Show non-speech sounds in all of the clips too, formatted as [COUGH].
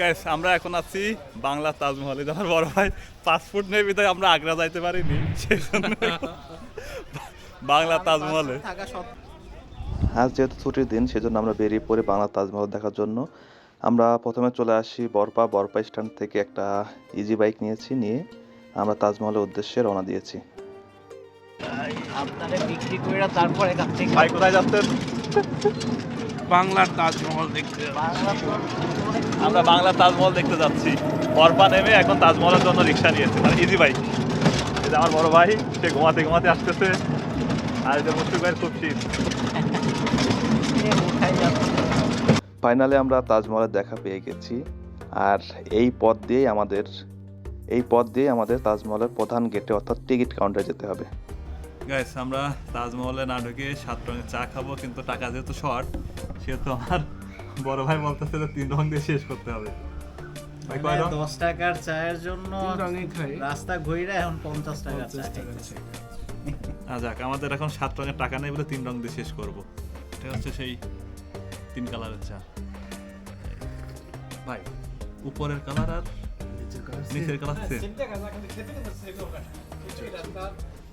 Guys আমরা এখন আছি বাংলা তাজমহলে আমার বড় ভাই পাসপোর্ট নেই বিধায় আমরা আগ্রা যাইতে পারিনি সেই জন্য বাংলা তাজমহলে। আজ যেহেতু ছুটির দিন সেজন্য আমরা বেরিয়ে পড়ি বাংলা তাজমহল দেখার জন্য। আমরা প্রথমে চলে আসি বরপা বরপা স্ট্যান্ড থেকে একটা ইজি বাইক নিয়েছি নিয়ে আমরা তাজমহলের উদ্দেশ্যে রওনা দিয়েছি। আপনারা বিক্রি করে তারপর এখান থেকে ভাই কোথায় যাচ্ছেন? বাংলার তাজমহল দেখতে বাংলা আমরা বাংলার তাজমহল দেখতে যাচ্ছি। বরপা নেমে এখন তাজমহলের জন্য রিক্সা নিয়েছে। মানে ইজি বাইক যে আমার বড় ভাই সে ঘুমাতে ঘুমাতে আসতেছে। আর যে মুশফিক ভাইয়ের খুব শীত ফাইনালি আমরা তাজমহলের দেখা পেয়ে গেছি। আর এই পথ দিয়েই আমাদের এই পথ দিয়ে আমাদের তাজমহলের প্রধান গেটে অর্থাৎ টিকিট কাউন্টারে যেতে হবে। গাইস আমরা তাজমহলে না ঢুকে সাত রঙের চা খাব কিন্তু টাকা যেহেতু শর্ট সেহেতু আমার বড় ভাই বলতেছে যে তিন রং দিয়ে শেষ করতে হবে? মানে দশ টাকার চায়ের জন্য রাস্তা ঘুরে এখন পঞ্চাশ টাকার চা টাকা খাইতেছে। যাক আমাদের এখন সাত রঙের টাকা নেই বলে তিন রং দিয়ে শেষ করব। এটা হচ্ছে সেই তিন কালারের চা। ভাই উপরের কালার আর নিচের কালার সেম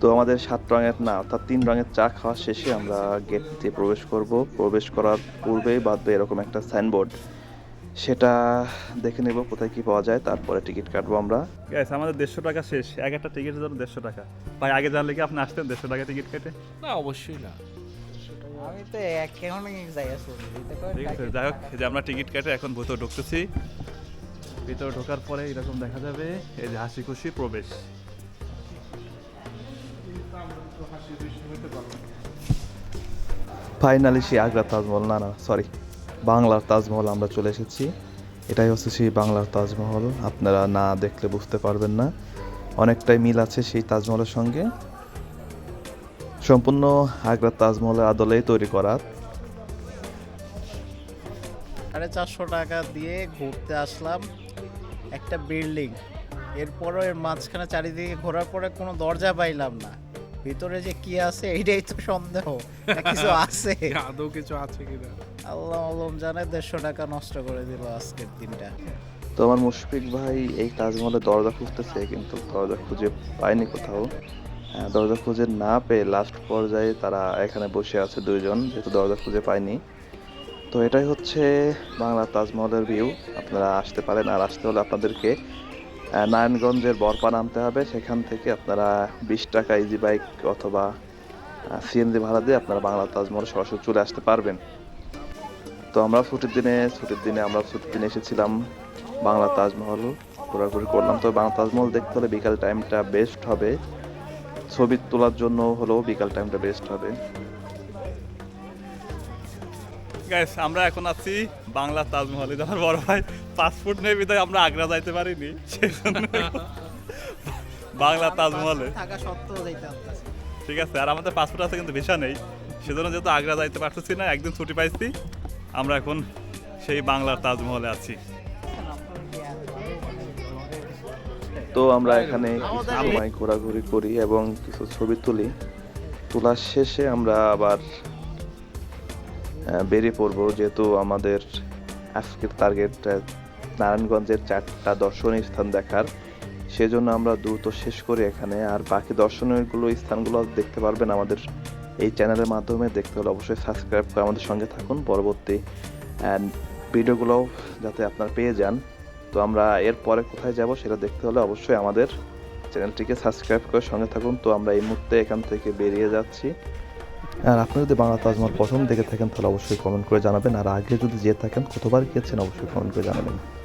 তো আমাদের সাত রঙের না অর্থাৎ তিন রঙের চা খাওয়া শেষে আমরা গেট দিয়ে প্রবেশ করব। প্রবেশ করার পূর্বেই বাঁধবে এরকম একটা সাইনবোর্ড। সেটা দেখে নেব কোথায় কি পাওয়া যায় তারপরে টিকিট কাটবো আমরা। গ্যাস আমাদের দেড়শো টাকা শেষ। এক একটা টিকিটের জন্য দেড়শো টাকা। ভাই আগে জানলে কি আপনি আসতেন দেড়শো টাকা টিকিট কেটে? না অবশ্যই না। আমি তো এক কেমন জায়গা শুনি ঠিক আছে যাই হোক যে আমরা টিকিট কেটে এখন ভিতরে ঢুকতেছি। ভিতরে ঢোকার পরে এরকম দেখা যাবে এই যে হাসি খুশি প্রবেশ। ফাইনালি সেই আগ্রা তাজমহল না না সরি বাংলার তাজমহল আমরা চলে এসেছি। এটাই হচ্ছে সেই বাংলার তাজমহল আপনারা না দেখলে বুঝতে পারবেন না। অনেকটাই মিল আছে সেই তাজমহলের সঙ্গে। সম্পূর্ণ আগ্রা তাজমহলের আদলেই তৈরি করা। সাড়ে চারশো টাকা দিয়ে ঘুরতে আসলাম। একটা বিল্ডিং এরপরও এর মাঝখানে চারিদিকে ঘোরার পরে কোনো দরজা পাইলাম না। ভিতরে যে কি আছে এইটাই তো সন্দেহ। কিছু আছে? [LAUGHS] আদৌ কিছু আছে কিনা? আল্লাহ আলম জানে দেড়শো টাকা নষ্ট করে দিল আজকের দিনটা। তো আমার মুশফিক ভাই এই তাজমহলের দরজা খুঁজতেছে কিন্তু দরজা খুঁজে পায়নি কোথাও। হ্যাঁ, দরজা খুঁজে না পেয়ে লাস্ট পর্যায়ে তারা এখানে বসে আছে দুইজন যেহেতু দরজা খুঁজে পায়নি। তো এটাই হচ্ছে বাংলা তাজমহলের ভিউ আপনারা আসতে পারেন আর আসতে হলে আপনাদেরকে নারায়ণগঞ্জের বরপা নামতে হবে। সেখান থেকে আপনারা বিশ টাকা ইজি বাইক অথবা সিএনজি ভাড়া দিয়ে আপনারা বাংলা তাজমহল সরাসরি চলে আসতে পারবেন। তো আমরা ছুটির দিনে ছুটির দিনে আমরা ছুটির দিনে এসেছিলাম বাংলা তাজমহল। ঘোরাঘুরি করলাম। তো বাংলা তাজমহল দেখতে হলে বিকাল টাইমটা বেস্ট হবে। ছবি তোলার জন্য হলেও বিকাল টাইমটা বেস্ট হবে। গ্যাস আমরা এখন আছি বাংলা তাজমহলে আমার বড় ভাই পাসপোর্ট নেই বিধায় আমরা আগ্রা যাইতে পারিনি বাংলা তাজমহলে। থাকা সত্ত্বেও যাইতে ঠিক আছে আর আমাদের পাসপোর্ট আছে কিন্তু ভিসা নেই সেজন্য যেহেতু আগ্রা যাইতে পারতেছি না একদিন ছুটি পাইছি আমরা এখন সেই বাংলার তাজমহলে আছি। তো আমরা এখানে সময় ঘোরাঘুরি করি এবং কিছু ছবি তুলি। তোলার শেষে আমরা আবার বেরিয়ে পড়ব। যেহেতু আমাদের আজকের টার্গেট নারায়ণগঞ্জের চারটা দর্শনীয় স্থান দেখার। সেজন্য আমরা দ্রুত শেষ করি এখানে। আর বাকি দর্শনীয়গুলো, স্থানগুলো দেখতে পারবেন আমাদের এই চ্যানেলের মাধ্যমে। দেখতে হলে অবশ্যই সাবস্ক্রাইব করে আমাদের সঙ্গে থাকুন। পরবর্তী অ্যান্ড ভিডিওগুলো যাতে আপনারা পেয়ে যান। তো আমরা এর পরে কোথায় যাব সেটা দেখতে হলে অবশ্যই আমাদের চ্যানেলটিকে সাবস্ক্রাইব করে সঙ্গে থাকুন। তো আমরা এই মুহূর্তে এখান থেকে বেরিয়ে যাচ্ছি। আর আপনি যদি বাংলা তাজমহল প্রথম দেখে থাকেন, তাহলে অবশ্যই কমেন্ট করে জানাবেন। আর আগে যদি যেয়ে থাকেন, কতবার গিয়েছেন, অবশ্যই কমেন্ট করে জানাবেন।